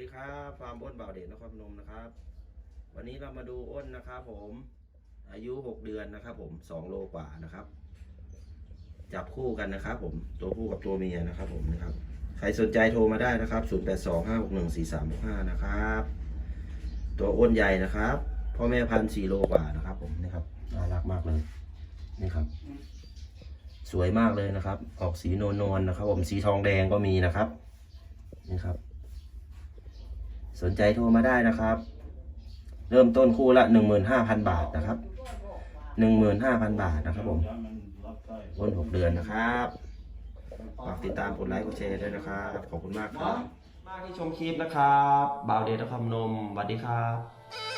ดีครับฟาร์มอ้นบ่าวเดชนนครพนมนะครับ วันนี้เรามาดูอ้นนะครับผมอายุหกเดือนนะครับ ผมสองโลกว่านะครับ จับคู่กันนะครับ ผมตัวผู้กับตัวเมียนะครับ ผมนะครับ ใครสนใจโทรมาได้นะครับ0 8 2 5 6 1 4 3 6 5นะครับ ตัวอ้นใหญ่นะครับพ่อแม่พันสี่โลกว่านะครับ ผมนี่ครับน่ารักมากเลยนี่ครับ สวยมากเลยนะครับ ออกสีนวลนวลๆนะครับ ผมสีทองแดงก็มีนะครับนี่ครับ สนใจโทรมาได้นะครับ เริ่มต้นคู่ละหนึ่งหมื่นห้าพันบาทนะครับหนึ่งหมื่นห้าพันบาทนะครับผมอ้นหกเดือนนะครับฝากติดตามกดไลค์กดแชร์ด้วยนะครับ ขอบคุณมากครับ มากที่ชมคลิปนะครับบ่าวเดชคำนมสวัสดีครับ